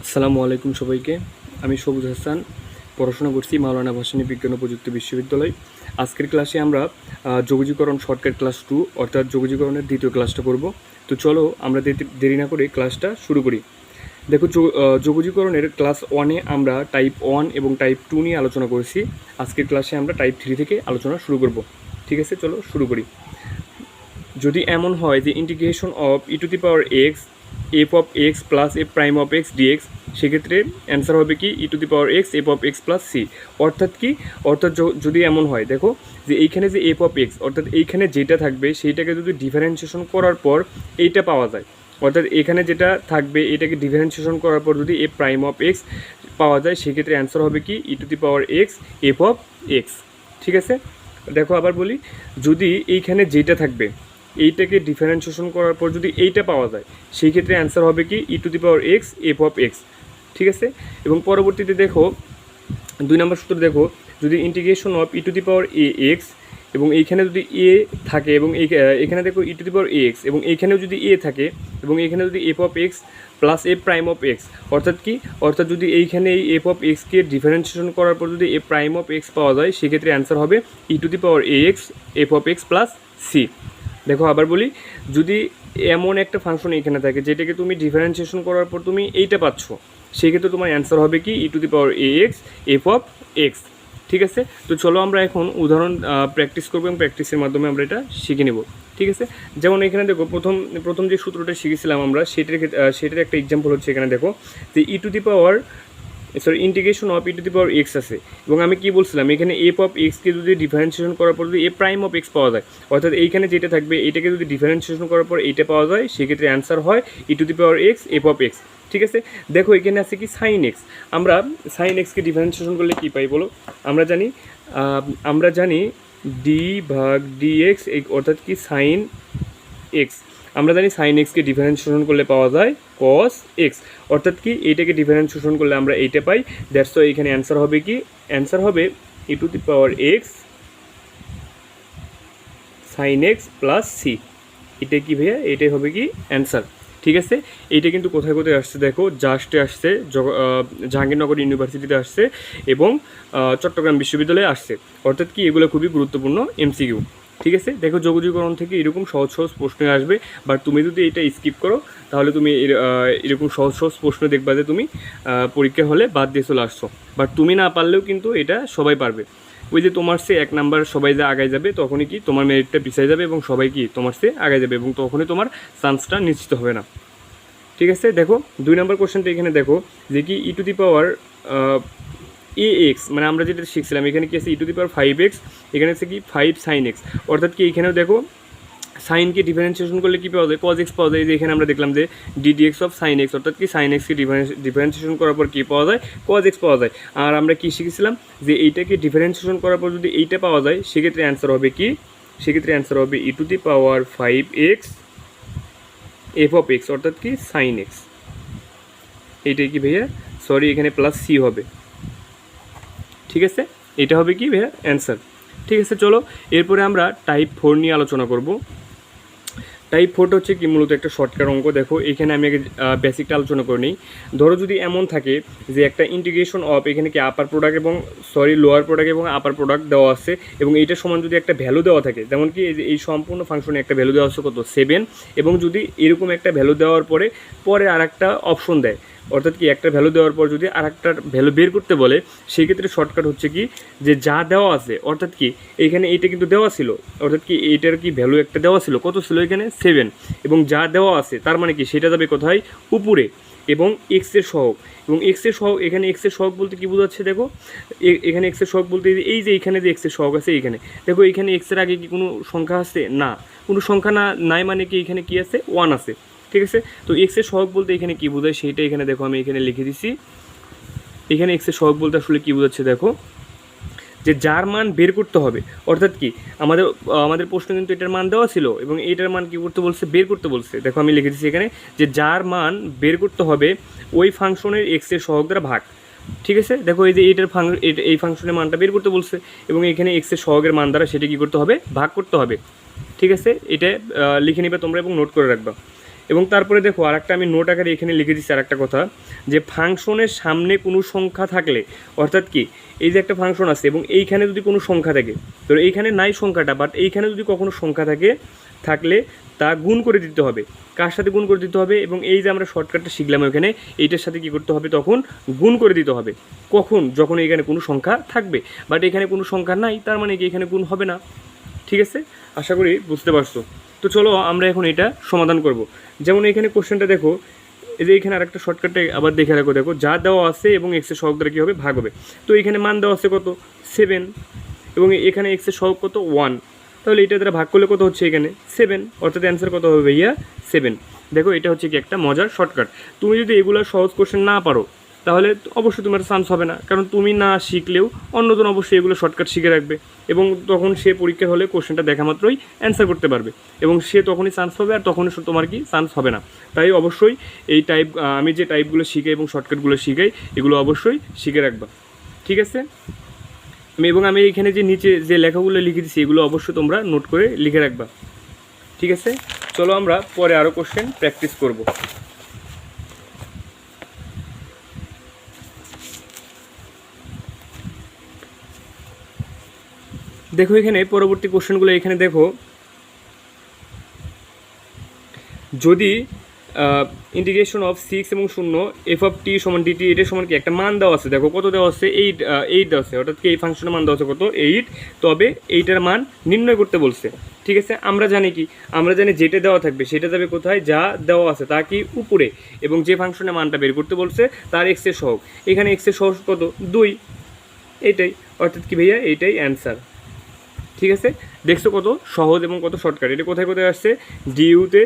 আসসালামু আলাইকুম সবাইকে। আমি সবুজ হাসান পড়াশোনা করছি মাওলানা ভাসানী বিজ্ঞান ও প্রযুক্তি বিশ্ববিদ্যালয়। আজকের ক্লাসে আমরা আহ, যোগজীকরণ শর্টকাট ক্লাস টু অর্থাৎ যোগজীকরণের দ্বিতীয় ক্লাসটা করব। তো চলো আমরা দেরি- না করে ক্লাসটা শুরু করি। দেখো যো- আহ, যোগজীকরণের ক্লাস ওয়ানে আমরা টাইপ ওয়ান এবং টাইপ টু নিয়ে আলোচনা করেছি। আজকের ক্লাসে আমরা টাইপ থ্রি থেকে আলোচনা শুরু করব। ঠিক আছে চলো শুরু করি। যদি এমন হয় যে integration of e to the power x f of x plus f prime of x dx সেক্ষেত্রে অ্যান্সার হবে কি e to the power x f of x plus c অর্থাৎ কি? অর্থাৎ যদি এমন হয়, দেখো, যে এইখানে যে এফ অফ এক্স অর্থাৎ এইখানে যেটা থাকবে, সেইটাকে যদি ডিফারেন্সিয়েশন করার পর এইটা পাওয়া যায়। অর্থাৎ এখানে যেটা থাকবে, এটাকে ডিফারেন্সিয়েশন করার পর যদি এফ প্রাইম অফ এক্স পাওয়া যায়, সেক্ষেত্রে অ্যান্সার হবে কি? E to the power x f of x ঠিক আছে? দেখো আবার বলি, যদি এইখানে যেটা থাকবে এইটাকে ডিফারেন্সিয়েশন করার পর যদি এইটা পাওয়া যায়, সেই ক্ষেত্রে অ্যান্সার হবে কি e to the power x f of x ঠিক আছে? এবং পরবর্তীতে দেখো, দুই নম্বর সূত্র দেখো, যদি integration of e to the power a x এবং এইখানে যদি এ থাকে এবং এখানে দেখো ই টু দি পাওয়ার এক্স এবং এইখানেও যদি এ থাকে এবং এখানে যদি f of x plus a prime of x অর্থাৎ কি? অর্থাৎ যদি এইখানে এই এফ অফ এক্সকে ডিফারেন্সিয়েশন করার পর যদি এ প্রাইম অফ এক্স পাওয়া যায়, সেক্ষেত্রে অ্যান্সার হবে e to the power a x f of x plus c দেখো, আবার বলি, যদি এমন একটা ফাংশন এখানে থাকে, যেটাকে তুমি ডিফারেন্সিয়েশন করার পর তুমি এইটা পাচ্ছ, সেক্ষেত্রে তোমার অ্যান্সার হবে কি? E to the power a x f of x ঠিক আছে? তো চলো আমরা এখন উদাহরণ প্র্যাকটিস করব এবং প্র্যাকটিসের মাধ্যমে আমরা এটা শিখে নেব, ঠিক আছে? যেমন এখানে দেখো, প্রথম প্রথম যে সূত্রটা শিখেছিলাম আমরা, সেটার সেটার একটা এক্সাম্পল হচ্ছে এখানে দেখো, যে e to the power sorry integration of e to the power x আছে। এবং আমি কি বলছিলাম, এখানে এফ অফ এক্সকে যদি ডিফারেন্সিয়েশন করার পর যদি এ প্রাইম অফ এক্স পাওয়া যায়, অর্থাৎ এইখানে যেটা থাকবে, এটাকে যদি ডিফারেন্সিয়েশন করার পর এইটা পাওয়া যায়, সেক্ষেত্রে অ্যান্সার হয় e to the power x f of x ঠিক আছে? দেখো, এখানে আছে কি সাইন এক্স আমরা সাইন এক্সকে ডিফারেন্সিয়েশন করলে কী পাই বলো? আমরা জানি আমরা জানি ডি ভাগ ডি এক্স অর্থাৎ কি সাইন এক্স আমরা জানি সাইন এক্সকে ডিফারেন্স শোষণ করলে পাওয়া যায় কস এক্স অর্থাৎ কি এইটাকে ডিফারেন্স শোষণ করলে আমরা এইটা পাই। দ্যাটস এখানে অ্যান্সার হবে কি? অ্যান্সার হবে e to the power x sine x plus c এটা কি ভাইয়া? এটাই হবে কি অ্যান্সার ঠিক আছে? এইটা কিন্তু কোথায় কোথায় আসছে দেখো? জাস্টে আসছে জাহাঙ্গীরনগর ইউনিভার্সিটিতে আসছে এবং চট্টগ্রাম বিশ্ববিদ্যালয়ে আসছে। অর্থাৎ কি এগুলো খুবই গুরুত্বপূর্ণ এমসিকিউ ঠিক আছে? দেখো যোগজীকরণ থেকে এরকম সহজ সহজ প্রশ্ন আসবে বাট তুমি যদি এটা স্কিপ করো, তাহলে তুমি এর- এরকম সহজ সহজ প্রশ্ন দেখবা যে তুমি পরীক্ষা হলে বাদ দিয়ে চলে আসছো। বাট তুমি না পারলেও কিন্তু এটা সবাই পারবে। ওই যে তোমার সে এক নাম্বার সবাই যে আগায় যাবে, তখনই কি তোমার মেরিটটা পিছিয়ে যাবে এবং সবাই কি তোমার সে আগায় যাবে এবং তখনই তোমার চান্সটা নিশ্চিত হবে না। ঠিক আছে? দেখো, দুই নম্বর কোশ্চেনটা এখানে দেখো, যে কি e to the power a x মানে আমরা যেটা শিখছিলাম, এখানে কি আছে e to the power five x এখানে আছে কি ফাইভ সাইন এক্স অর্থাৎ কি এখানেও দেখো সাইনকে ডিফারেন্সিয়েশন করলে কী পাওয়া যায়? কজ এক্স পাওয়া যায়। যে এখানে আমরা দেখলাম যে d d x of sine x অর্থাৎ কি সাইন এক্সকে ডিফারেন্সিয়েশন করার পর কী পাওয়া যায়? কজ এক্স পাওয়া যায়। আর আমরা কি শিখেছিলাম যে এইটাকে ডিফারেন্সিয়েশন করার পর যদি এইটা পাওয়া যায়, সেক্ষেত্রে অ্যান্সার হবে কি? সেক্ষেত্রে অ্যান্সার হবে e to the power five x f of x অর্থাৎ কি সাইন এক্স এইটাই কি ভাইয়া? সরি এখানে প্লাস সি হবে। ঠিক আছে? এটা হবে কি ভাইয়া? অ্যান্সার ঠিক আছে, চলো। এরপরে আমরা টাইপ ফোর নিয়ে আলোচনা করব। টাইপ ফোরটা হচ্ছে কি মূলত একটা শর্টকাট অঙ্ক। দেখো, এখানে আমি আগে বেসিকটা আলোচনা করে নিই। ধরো যদি এমন থাকে যে একটা ইন্টিগ্রেশন অফ এখানে কি আপার প্রোডাক্ট এবং সরি লোয়ার প্রোডাক্ট এবং আপার প্রোডাক্ট দেওয়া আছে এবং এইটার সমান যদি একটা ভ্যালু দেওয়া থাকে, যেমন কি এই সম্পূর্ণ ফাংশনে একটা ভ্যালু দেওয়া আছে কত? সেভেন এবং যদি এরকম একটা ভ্যালু দেওয়ার পরে পরে আর একটা অপশন দেয়। অর্থাৎ কি একটা ভ্যালু দেওয়ার পর যদি আর একটা ভ্যালু বের করতে বলে, সেই ক্ষেত্রে শর্টকাট হচ্ছে কি যে যা দেওয়া আছে, অর্থাৎ কি এখানে এইটা কিন্তু দেওয়া ছিল, অর্থাৎ কি এইটার কি ভ্যালু একটা দেওয়া ছিল, কত ছিল এখানে? সেভেন এবং যা দেওয়া আছে, তার মানে কি সেটা যাবে কোথায়? উপরে এবং এক্সের সহগ। এবং এক্সের সহগ, এখানে এক্সের সহগ বলতে কি বোঝাচ্ছে দেখো? এখানে এক্সের সহগ বলতে এই যে এইখানে যে এক্সের সহগ আছে এইখানে। দেখো এখানে এক্সের আগে কি কোনো সংখ্যা আছে? না। কোনো সংখ্যা না, নাই মানে কি এখানে কি আছে? ওয়ান আছে। ঠিক আছে? তো এক্সের সহগ বলতে এখানে কি বোঝায় সেইটা এখানে দেখো, আমি এখানে লিখে দিছি। এখানে এক্সের সহগ বলতে আসলে কি বোঝাচ্ছে দেখো? যে যার মান বের করতে হবে, অর্থাৎ কি? আমাদের আমাদের প্রশ্ন কিন্তু এটার মান দেওয়া ছিল এবং এইটার মান কি করতে বলছে? বের করতে বলছে। দেখো, আমি লিখে দিচ্ছি এখানে যে যার মান বের করতে হবে ওই ফাংশনের এক্সের সহগ দ্বারা ভাগ। ঠিক আছে? দেখো, এই যে এইটার ফাং এই ফাংশনের মানটা বের করতে বলছে এবং এখানে এক্সের সহগের মান দ্বারা সেটা কি করতে হবে? ভাগ করতে হবে। ঠিক আছে? এটা লিখে নিবে তোমরা এবং নোট করে রাখবা। এবং তারপরে দেখো, আরেকটা আমি নোট আকারে এখানে লিখে দিচ্ছি আরেকটা কথা, যে ফাংশনের সামনে কোনো সংখ্যা থাকলে, অর্থাৎ কি, এই যে একটা ফাংশন আছে এবং এইখানে যদি কোনো সংখ্যা থাকে তো এইখানে নাই সংখ্যাটা বাট এইখানে যদি কখনো সংখ্যা থাকে, থাকলে তা গুণ করে দিতে হবে। কার সাথে গুণ করে দিতে হবে? এবং এই যে আমরা শর্টকাটটা শিখলাম ওখানে, এইটার সাথে কি করতে হবে? তখন গুণ করে দিতে হবে। কখন? যখন এখানে কোনো সংখ্যা থাকবে। বাট এখানে কোনো সংখ্যা নাই, তার মানে কি এখানে গুণ হবে না। ঠিক আছে? আশা করি বুঝতে পারছ। তো চলো আমরা এখন এটা সমাধান করব। যেমন এখানে কোশ্চেনটা দেখো, এই যে এখানে আরেকটা শর্টকাটে আবার দেখে রাখো, দেখো, যা দেওয়া আছে এবং এক্সের সহগ দ্বারা কী হবে? ভাগ হবে। তো এখানে মান দেওয়া আছে কত? সেভেন এবং এখানে এক্সের সহগ কত? ওয়ান তাহলে এটা দ্বারা ভাগ করলে কত হচ্ছে এখানে? সেভেন অর্থাৎ অ্যান্সার কত হবে ভাইয়া? সেভেন দেখো, এটা হচ্ছে কি একটা মজার শর্টকাট তুমি যদি এগুলো সহজ কোশ্চেন না পারো তাহলে অবশ্যই তোমার চান্স হবে না। কারণ তুমি না শিখলেও অন্যজন অবশ্যই এগুলো শর্টকাট শিখে রাখবে। এবং তখন সে পরীক্ষা হলে কোশ্চেনটা দেখা মাত্রই অ্যান্সার করতে পারবে। এবং সে তখনই চান্স পাবে আর তখনই তোমার কি চান্স হবে না। তাই অবশ্যই এই টাইপ আমি যে টাইপগুলো শিখাই এবং শর্টকাটগুলো শিখাই, এগুলো অবশ্যই শিখে রাখবা। ঠিক আছে? এবং আমি এখানে যে নিচে যে লেখাগুলো লিখে দিচ্ছি এগুলো অবশ্যই তোমরা নোট করে লিখে রাখবা। ঠিক আছে? চলো আমরা পরে আরও কোশ্চেন প্র্যাকটিস করব। দেখো এখানে পরবর্তী কোশ্চেনগুলো এখানে দেখো। যদি ইন্টিগ্রেশন অফ সিক্স এবং শূন্য এফ অফ টি সমান ডিটি এটার সমান কি? একটা মান দেওয়া আছে। দেখো কত দেওয়া আছে? এইট এইট দেওয়া আছে। অর্থাৎ কি এই ফাংশনের মান দেওয়া আছে কত? এইট তবে এইটার মান নির্ণয় করতে বলছে। ঠিক আছে? আমরা জানি কি? আমরা জানি যেটা দেওয়া থাকবে সেটা যাবে কোথায়? যা দেওয়া আছে তা কি? উপরে। এবং যে ফাংশনের মানটা বের করতে বলছে তার এক্সের সহগ। এখানে এক্সের সহগ কত? দুই। এইটাই অর্থাৎ কি ভাইয়া? এইটাই অ্যান্সার ঠিক আছে? দেখছ কত সহজ এবং কত শর্টকাট এটা কোথায় কোথায় আসছে? ডিইউতে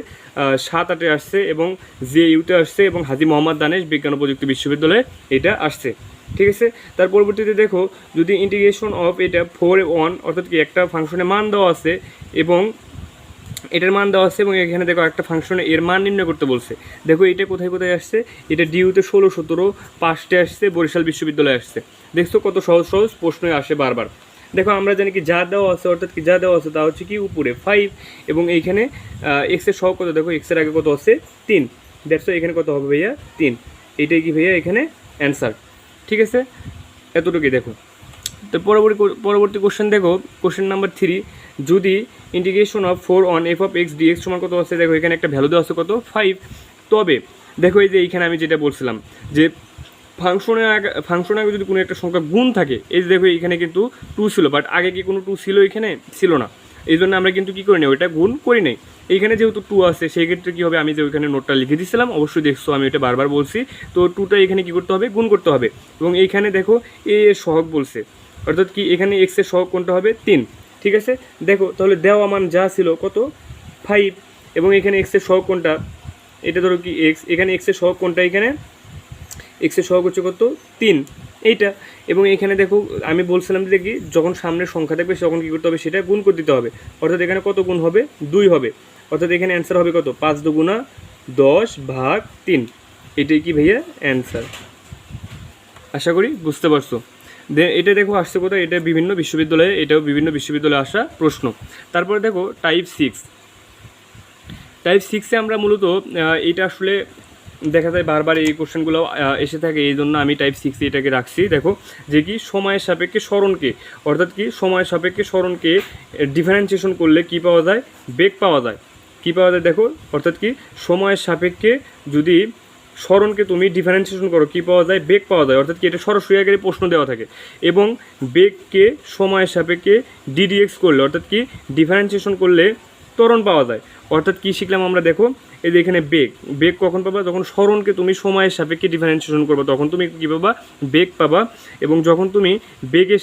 সাত আটে আসছে এবং জে ইউতে আসছে এবং হাজি মোহাম্মদ দানেশ বিজ্ঞান ও প্রযুক্তি বিশ্ববিদ্যালয়ে এটা আসছে। ঠিক আছে? তার পরবর্তীতে দেখো, যদি ইন্টিগ্রেশন অফ এটা ফোর ওয়ান অর্থাৎ কি একটা ফাংশনে মান দেওয়া আছে এবং এটার মান দেওয়া আছে এবং এখানে দেখো একটা ফাংশনে এর মান নির্ণয় করতে বলছে। দেখো এটা কোথায় কোথায় আসছে? এটা ডিউতে ষোলো, সতেরো, পাঁচটে আসছে, বরিশাল বিশ্ববিদ্যালয়ে আসছে। দেখছ কত সহজ সহজ? প্রশ্ন আসে বারবার। দেখো, আমরা জানি কি, যা দেওয়া আছে, অর্থাৎ কি, যা দেওয়া আছে, তা হচ্ছে কি উপরে ফাইভ এবং এইখানে এক্সের সহ কত? দেখো এক্সের আগে কত আছে? তিন। দেখছ এখানে কত হবে ভাইয়া? তিন। এটাই কি ভাইয়া এখানে? অ্যান্সার ঠিক আছে? এতটুকুই দেখো। তো পরবর্তী পরবর্তী কোশ্চেন দেখো। কোশ্চেন নাম্বার থ্রি যদি integration of four on f of x dx সমান কত আছে? দেখো, এখানে একটা ভ্যালু দেওয়া আছে কত? ফাইভ তবে, দেখো, এই যে এইখানে আমি যেটা বলছিলাম, যে ফাংশনের আগে ফাংশনের আগে যদি কোনো একটা সংখ্যা গুণ থাকে, এই যে দেখো এখানে কিন্তু টু ছিল বাট আগে কি কোনো টু ছিল এখানে? ছিল না। এই জন্য আমরা কিন্তু কী করি না ওইটা গুণ করি নাই। এইখানে যেহেতু টু আছে, সেই ক্ষেত্রে কী হবে? আমি যে ওইখানে নোটটা লিখে দিয়েছিলাম অবশ্যই দেখছ, আমি এটা বারবার বলছি। তো টুটা এখানে কী করতে হবে? গুণ করতে হবে। এবং এইখানে দেখো, এ সহগ বলছে। অর্থাৎ কি, এখানে এক্সের সহগ কোনটা হবে? তিন। ঠিক আছে? দেখো, তাহলে দেওয়া মান যা ছিল, কত? ফাইভ এবং এখানে এক্সের সহগ কোনটা? এটা ধরো কি এক্স এখানে এক্সের সহগ কোনটা এখানে? এক্সের সহগ কত? তিন। এইটা। এবং এখানে দেখো, আমি বলছিলাম যে কি, যখন সামনের সংখ্যা থাকবে, তখন কী করতে হবে? সেটা গুণ করে দিতে হবে। অর্থাৎ এখানে কত গুণ হবে? দুই হবে। অর্থাৎ এখানে অ্যান্সার হবে কত? পাঁচ দুগুণা দশ ভাগ তিন। এটাই কি ভাইয়া? অ্যান্সার আশা করি বুঝতে পারছ। দে, এটা দেখো আসছে কোথায়? এটা বিভিন্ন বিশ্ববিদ্যালয়ে, এটাও বিভিন্ন বিশ্ববিদ্যালয়ে আসা প্রশ্ন। তারপরে দেখো টাইপ সিক্স টাইপ সিক্সে আমরা মূলত এটা আসলে দেখা যায় বারবার এই কোশ্চেনগুলো এসে থাকে, এই জন্য আমি টাইপ সিক্সে এটাকে রাখছি। দেখো, যে কি সময়ের সাপেক্ষে স্মরণকে, অর্থাৎ কি সময়ের সাপেক্ষে স্মরণকে ডিফারেন্সিয়েশন করলে কি পাওয়া যায়? বেগ পাওয়া যায়। কি পাওয়া যায় দেখো, অর্থাৎ কি সময়ের সাপেক্ষে যদি স্মরণকে তুমি ডিফারেন্সিয়েশন করো, কি পাওয়া যায়? বেগ পাওয়া যায়। অর্থাৎ কি এটা সরাসরি আগে প্রশ্ন দেওয়া থাকে। এবং বেগকে সময়ের সাপেক্ষে ডিডিএক্স করলে, অর্থাৎ কি ডিফারেন্সিয়েশন করলে ত্বরণ পাওয়া যায়। অর্থাৎ কী শিখলাম আমরা দেখো, এই যে এখানে বেগ বেগ কখন পাবা? যখন স্মরণকে তুমি সময়ের সাপেক্ষে ডিফারেন্সিয়েশন করবা, তখন তুমি কী পাবা? বেগ পাবা এবং যখন তুমি বেগে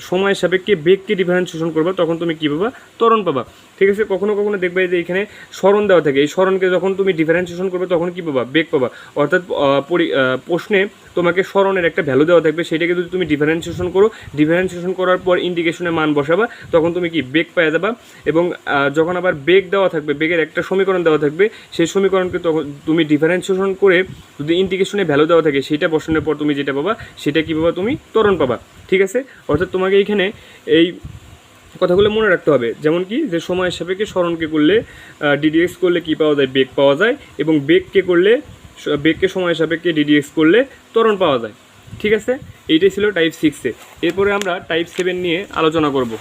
সময়ের সাপেক্ষে বেগকে ডিফারেন্সিয়েশন করবা, তখন তুমি কী পাবা? ত্বরণ পাবা। ঠিক আছে? কখনো কখনো দেখবে যে এখানে স্মরণ দেওয়া থাকে। এই স্মরণকে যখন তুমি ডিফারেন্সিয়েশন করবে, তখন কী পাবা? বেগ পাবা। অর্থাৎ পরি- প্রশ্নে তোমাকে স্মরণের একটা ভ্যালু দেওয়া থাকবে। সেটাকে যদি তুমি ডিফারেন্সিয়েশন করো ডিফারেন্সিয়েশন করার পর ইন্ডিকেশনে মান বসাবা, তখন তুমি কি? বেগ পেয়ে যাবা এবং যখন আবার বেগ দেওয়া বেগের একটা সমীকরণ দেওয়া থাকবে। সেই সমীকরণকে তখন তুমি ডিফারেন্সিয়েশন করে যদি ইন্ডিকেশনে ভ্যালু দেওয়া থাকে সেটা বসানোর পর তুমি যেটা পাবা, সেটা কী পাবা তুমি? ত্বরণ পাবা, ঠিক আছে? অর্থাৎ তোমাকে এইখানে এই কথাগুলো মনে রাখতে হবে। যেমন কি, যে সময় সাপেক্ষে স্মরণকে করলে ডিডিএক্স করলে কি পাওয়া যায়? বেগ পাওয়া যায় এবং বেগকে করলে, বেগকে সময় সাপেক্ষে ডিডিএক্স করলে ত্বরণ পাওয়া যায়, ঠিক আছে? এইটাই ছিল টাইপ সিক্সে এরপরে আমরা টাইপ সেভেন নিয়ে আলোচনা করব।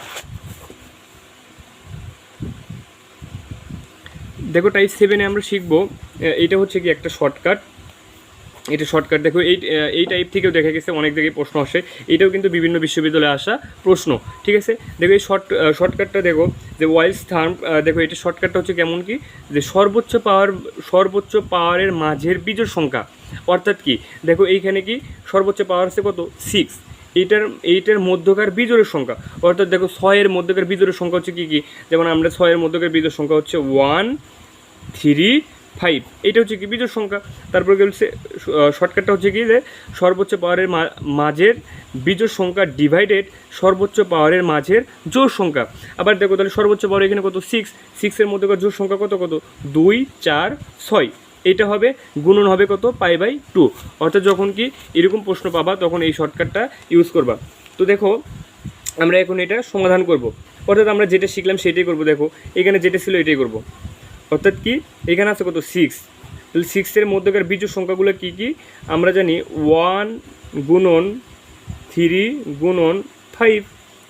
দেখো টাইপ সেভেনে আমরা শিখব এটা হচ্ছে কি একটা শর্টকাট এটা শর্টকাট দেখো, এই এই টাইপ থেকেও দেখা গেছে, অনেক জায়গায় প্রশ্ন আসে। এটাও কিন্তু বিভিন্ন বিশ্ববিদ্যালয়ে আসা প্রশ্ন, ঠিক আছে? দেখো এই শর্ট শর্টকাটটা দেখো, যে ওয়াইলস থার্ম দেখো এটা শর্টকাটটা হচ্ছে কেমন কি? যে সর্বোচ্চ পাওয়ার সর্বোচ্চ পাওয়ারের মাঝের বীজের সংখ্যা, অর্থাৎ কি? দেখো এইখানে কি সর্বোচ্চ পাওয়ার আছে কত? সিক্স এইটার এইটার মধ্যকার বিজোড়ের সংখ্যা। অর্থাৎ দেখো ছয়ের মধ্যকার বিজোড়ের সংখ্যা হচ্ছে কী কী? যেমন আমরা ছয়ের মধ্যকার বিজোড় সংখ্যা হচ্ছে ওয়ান থ্রি ফাইভ এটা হচ্ছে কি বিজোড় সংখ্যা? তারপরে বলছে শর্টকাটটা হচ্ছে কি যে, সর্বোচ্চ পাওয়ারের মাঝের বিজোড় সংখ্যা ডিভাইডেড সর্বোচ্চ পাওয়ারের মাঝের জোড় সংখ্যা। আবার দেখো তাহলে সর্বোচ্চ পাওয়ার এখানে কত? সিক্স সিক্সের মধ্যকার জোড় সংখ্যা কত কত? দুই, চার, ছয়। এটা হবে গুণন হবে কত? Pi by two. অর্থাৎ যখন কি এরকম প্রশ্ন পাবা, তখন এই শর্টকাটটা ইউজ করবা। তো দেখো, আমরা এখন এটা সমাধান করব। অর্থাৎ আমরা যেটা শিখলাম সেটাই করব, দেখো। এখানে যেটা ছিল এটাই করব। অর্থাৎ কি? এখানে আছে কত? সিক্স তাহলে সিক্সের মধ্যকার বীজ সংখ্যাগুলো কি কি? আমরা জানি ওয়ান গুণন থ্রি গুণন ফাইভ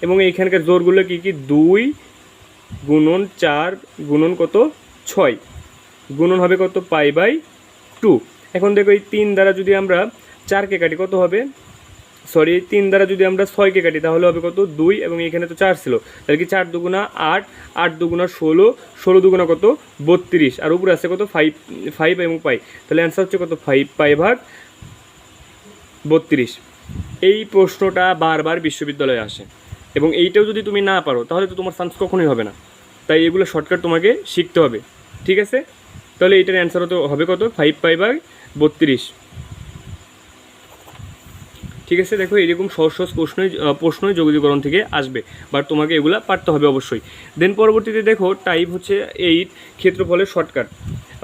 এবং এইখানকার জোরগুলো কি কি? দুই গুণন চার গুণন কত? ছয়। গুণন হবে কত? Pi by two. এখন দেখো এই তিন দ্বারা যদি আমরা চারকে কাটি, কত হবে? সরি তিন দ্বারা যদি আমরা ছয়কে কাটি, তাহলে হবে কত? দুই, এবং এখানে তো চার ছিল। তাহলে কি চার দুগুণা আট? আট দুগুণা ষোলো। ষোলো দুগুণা কত? বত্রিশ। আর উপরে আছে কত? ফাইভ ফাইভ এবং পাই। তাহলে অ্যান্সার হচ্ছে কত? ফাইভ পাই ভাগ বত্রিশ। এই প্রশ্নটা বারবার বিশ্ববিদ্যালয়ে আসে। এবং এইটাও যদি তুমি না পারো, তাহলে তো তোমার চান্স কখনোই হবে না। তাই এগুলো শর্টকাট তোমাকে শিখতে হবে। ঠিক আছে? তাহলে এটার অ্যান্সার হতো হবে কত? ফাইভ পাই ভাগ বত্রিশ। ঠিক আছে, দেখো এরকম সহজ সহজ প্রশ্নই প্রশ্নই যোগাযোগকরণ থেকে আসবে বাট তোমাকে এগুলো পারতে হবে অবশ্যই। দেন পরবর্তীতে দেখো টাইপ হচ্ছে এইট ক্ষেত্রফলের শর্টকাট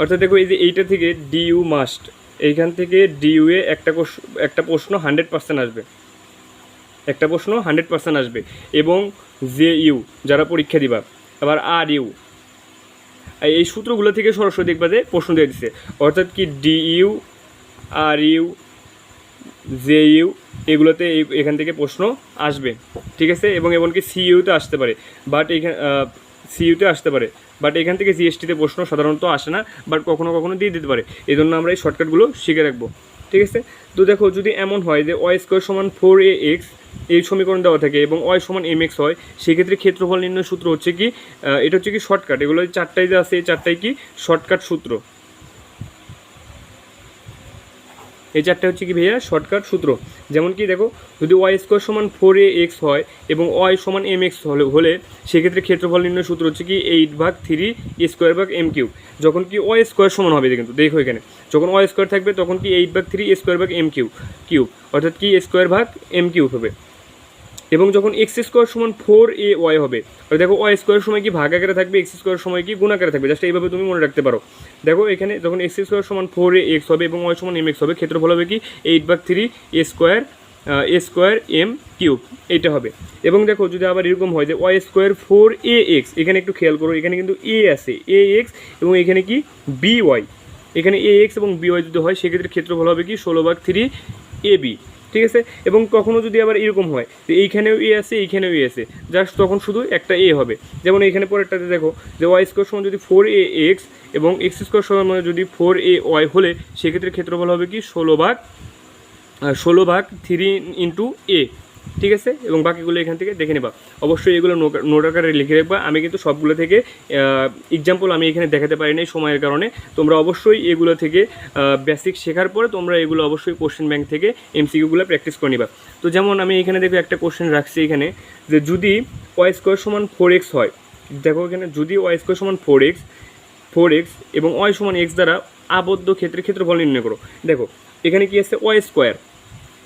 অর্থাৎ দেখো এই যে এইটা থেকে ডিইউ মাস্ট এইখান থেকে ডিইউ এ একটা একটা প্রশ্ন হান্ড্রেড পার্সেন্ট আসবে। একটা প্রশ্ন হান্ড্রেড পার্সেন্ট আসবে, এবং জে ইউ যারা পরীক্ষা দিবা। আবার আর ইউ এই সূত্রগুলো থেকে সরাসরি দেখবা যে প্রশ্ন দিয়ে দিচ্ছে অর্থাৎ কি D U R U J U এগুলোতে এখান থেকে প্রশ্ন আসবে। ঠিক আছে? এবং এমনকি সিইউতে আসতে পারে। বাট এখানে সিইউতে আসতে পারে। বাট এখান থেকে জিএসটিতে প্রশ্ন সাধারণত আসে না, বাট কখনো কখনো দিয়ে দিতে পারে। এই জন্য আমরা এই শর্টকাটগুলো শিখে রাখব। ঠিক আছে? তো দেখো, যদি এমন হয় যে ওয়াই স্কোয়ার সমান ফোর এ এক্স এই সমীকরণ দেওয়া থাকে এবং ওয়াই সমান এম এক্স হয়, সেক্ষেত্রে ক্ষেত্রফল নির্ণয় সূত্র হচ্ছে কি এটা হচ্ছে কি শর্টকাট এগুলো চারটাই যে আছে, এই চারটাই কি শর্টকাট সূত্র। এই চারটা হচ্ছে কি ভাইয়া শর্টকাট সূত্র। যেমন কি দেখো, যদি ওয়াই স্কোয়ার সমান ফোর এ এক্স হয় এবং ওয়াই সমান এম এক্স হলে হলে সেক্ষেত্রে ক্ষেত্রফল নির্ণয় সূত্র হচ্ছে কি এইট ভাগ থ্রি স্কোয়ার ভাগ এম কিউ যখন কি ওয়াই স্কোয়ার সমান হবে কিন্তু দেখো এখানে। যখন ওয়াই স্কোয়ার থাকবে, তখন কি এইট ভাগ থ্রি স্কোয়ার ভাগ এম কিউ কিউব অর্থাৎ কি স্কোয়ার ভাগ এম কিউব হবে। এবং যখন এক্স স্কোয়ার সমান ফোর এ ওয়াই হবে আর দেখো ওয়াই স্কোয়ার সময় কি ভাগ আকারে থাকবে এক্স স্কোয়ার সময় কি গুণ আকারে থাকবে জাস্ট এইভাবে তুমি মনে রাখতে পারো। দেখো এখানে যখন এক্স স্কোয়ার সমান ফোর এ এক্স হবে এবং ওয়াই সমান এম এক্স হবে, ক্ষেত্রফল হবে কি eight by three a square a square m cube এইটা হবে। এবং দেখো যদি আবার এরকম হয় যে y square four a x এখানে একটু খেয়াল করো, এখানে কিন্তু এ আছে এ এক্স এবং এখানে কি বি ওয়াই এখানে এ এক্স এবং বি ওয়াই যদি হয়, সেক্ষেত্রে ক্ষেত্রফল হবে কি ষোলো ভাগ থ্রি এ বি ঠিক আছে? এবং কখনও যদি আবার এরকম হয়, যে এইখানেও এ আছে, এইখানেও এ আছে জাস্ট তখন শুধু একটা এ হবে। যেমন এখানে পরেরটাতে দেখো, যে ওয়াই স্কোয়ার সমান যদি ফোর এ এক্স এবং এক্স স্কোয়ার সময় মানে যদি ফোর এ ওয়াই হলে, সেক্ষেত্রে ক্ষেত্রফল হবে কি ষোলো ভাগ ষোলো ভাগ থ্রি ইন্টু এ ঠিক আছে? এবং বাকিগুলো এখান থেকে দেখে নেবা। অবশ্যই এগুলো নোট আকারে লিখে রাখবা। আমি কিন্তু সবগুলো থেকে এক্সাম্পল আমি এখানে দেখাতে পারি নাই সময়ের কারণে। তোমরা অবশ্যই এগুলো থেকে বেসিক শেখার পরে তোমরা এগুলো অবশ্যই কোশ্চেন ব্যাংক থেকে এমসিকিউগুলো প্র্যাকটিস করে নিবা। তো যেমন আমি এখানে দেখো একটা কোশ্চেন রাখছি এখানে, যে যদি ওয়াই স্কোয়ার সমান ফোর এক্স হয়, দেখো এখানে যদি ওয়াই স্কোয়ার সমান ফোর এক্স ফোর এক্স এবং ওয়াই সমান এক্স দ্বারা আবদ্ধ ক্ষেত্রে ক্ষেত্রফল নির্ণয় করো। দেখো, এখানে কি আছে? Y square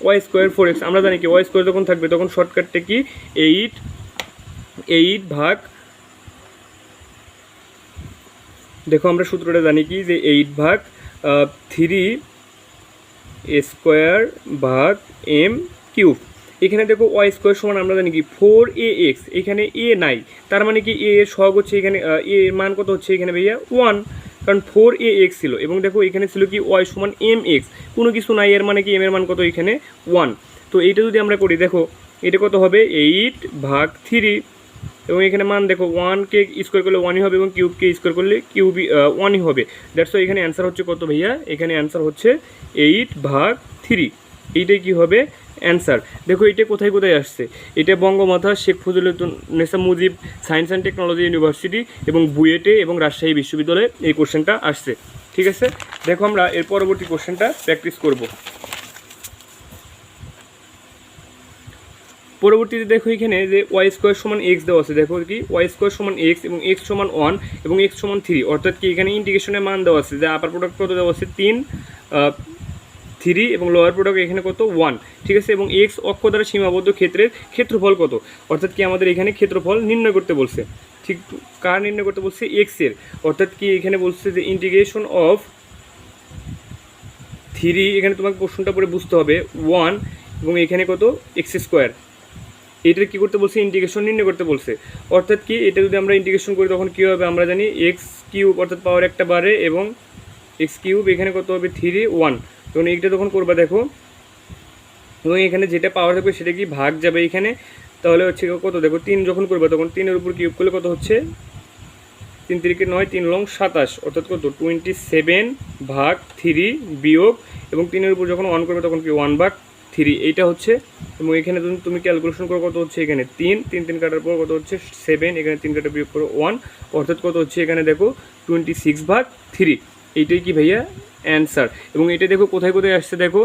y square four x, আমরা জানি কি ওয়াই স্কোয়ার যখন থাকবে তখন শর্টকাটটা কি? এইট এইট ভাগ, দেখো আমরা সূত্রটা জানি কি যে এইট ভাগ থ্রি স্কোয়ার ভাগ এম কিউব। এখানে দেখো ওয়াই স্কোয়ার সমান আমরা জানি কি ফোর এ এক্স, এখানে এ নাই। তার মানে কি এ এর সহগ হচ্ছে এখানে এ এর মান কত হচ্ছে এখানে ভাইয়া? ওয়ান। কারণ ফোর এ এক্স ছিল। এবং দেখো এখানে ছিল কি ওয়াই সমান এম এক্স কোনো কিছু নাই, এর মানে কি এম এর মান কত এখানে? ওয়ান তো এইটা যদি আমরা করি, দেখো, এটা কত হবে? এইট ভাগ থ্রি এবং এখানে মান দেখো ওয়ানকে স্কোয়ার করলে ওয়ানই হবে এবং কিউবকে স্কোয়ার করলে কিউবই ওয়ানই হবে। দ্যাটস এখানে অ্যান্সার হচ্ছে কত ভাইয়া? এখানে অ্যান্সার হচ্ছে এইট ভাগ থ্রি এইটাই কি হবে? অ্যান্সার। দেখো, এটা কোথায় কোথায় আসছে? এটা Bangamata Sheikh Nesa Mujib science and technology university এবং বুয়েটে এবং রাজশাহী বিশ্ববিদ্যালয়ে এই কোশ্চেনটা আসছে। ঠিক আছে? দেখো আমরা এর পরবর্তী কোশ্চেনটা প্র্যাকটিস করব। পরবর্তীতে দেখো এখানে যে ওয়াই স্কোয়ার সমান এক্স দেওয়া আছে। দেখো কি? ওয়াই স্কোয়ার সমান এক্স এবং এক্স সমান ওয়ান এবং এক্স সমান থ্রি। অর্থাৎ কি এখানে ইন্টিগ্রেশনের মান দেওয়া আছে যে আপার প্রোডাক্ট কত দেওয়া আছে? তিন থ্রি এবং লোয়ার প্রোডাক্ট এখানে কত? ওয়ান ঠিক আছে? এবং এক্স অক্ষ দ্বারা সীমাবদ্ধ ক্ষেত্রের ক্ষেত্রফল কত? অর্থাৎ কি আমাদের এখানে ক্ষেত্রফল নির্ণয় করতে বলছে। ঠিক কার নির্ণয় করতে বলছে? এক্সের। অর্থাৎ কি এখানে বলছে যে ইন্টিগ্রেশন অফ থ্রি এখানে তোমাকে প্রশ্নটা পরে বুঝতে হবে। ওয়ান এবং এখানে কত? এক্স স্কোয়ার এটার কী করতে বলছে? ইন্টিগ্রেশন নির্ণয় করতে বলছে। অর্থাৎ কি এটা যদি আমরা ইন্টিগ্রেশন করি তখন কী হবে? আমরা জানি এক্স কিউব অর্থাৎ পাওয়ার একটা বাড়ে এবং এক্স কিউব এখানে কত হবে? থ্রি ওয়ান তখন এইটা তখন করবা দেখো, এবং এখানে যেটা পাওয়ার থাকবে সেটা কি? ভাগ যাবে এখানে। তাহলে হচ্ছে কত? দেখো, তিন যখন করবে, তখন তিনের উপর কিউব করলে কত হচ্ছে? তিন তিরিকে নয়, তিন লং সাতাশ। অর্থাৎ কত? টোয়েন্টি সেভেন ভাগ থ্রি বিয়োগ, এবং তিনের উপর যখন ওয়ান করবে, তখন কি? ওয়ান ভাগ থ্রি এইটা হচ্ছে, এবং এখানে তুমি তুমি ক্যালকুলেশন করো কত হচ্ছে এখানে? তিন। তিন তিন কাটার পর কত হচ্ছে? সেভেন এখানে তিন কাটা বিয়োগ করো ওয়ান অর্থাৎ কত হচ্ছে এখানে? দেখো টোয়েন্টি সিক্স ভাগ থ্রি এইটাই কি ভাইয়া? অ্যান্সার এবং এটা দেখো কোথায় কোথায় আসছে দেখো?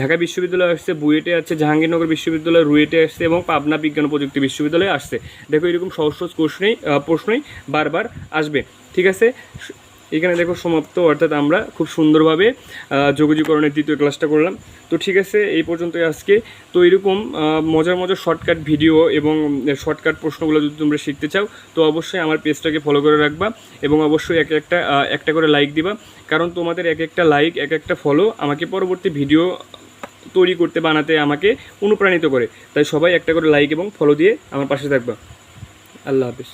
ঢাকা বিশ্ববিদ্যালয় আসছে, বুয়েটে আসছে, জাহাঙ্গীরনগর বিশ্ববিদ্যালয়, রুয়েটে আসছে এবং পাবনা বিজ্ঞান প্রযুক্তি বিশ্ববিদ্যালয়ে আসছে। দেখো এরকম সহজ সহজ প্রশ্নেই প্রশ্নই বারবার আসবে। ঠিক আছে? এখানে দেখো সমাপ্ত, অর্থাৎ আমরা খুব সুন্দরভাবে যোগাযোগকরণের দ্বিতীয় ক্লাসটা করলাম। তো ঠিক আছে, এই পর্যন্তই আজকে। তো এরকম মজার মজার শর্টকাট ভিডিও এবং শর্টকাট প্রশ্নগুলো যদি তোমরা শিখতে চাও, তো অবশ্যই আমার পেজটাকে ফলো করে রাখবা এবং অবশ্যই এক একটা একটা করে লাইক দিবা। কারণ তোমাদের এক একটা লাইক এক একটা ফলো আমাকে পরবর্তী ভিডিও তৈরি করতে বানাতে আমাকে অনুপ্রাণিত করে। তাই সবাই একটা করে লাইক এবং ফলো দিয়ে আমার পাশে থাকবা। আল্লাহ হাফিজ।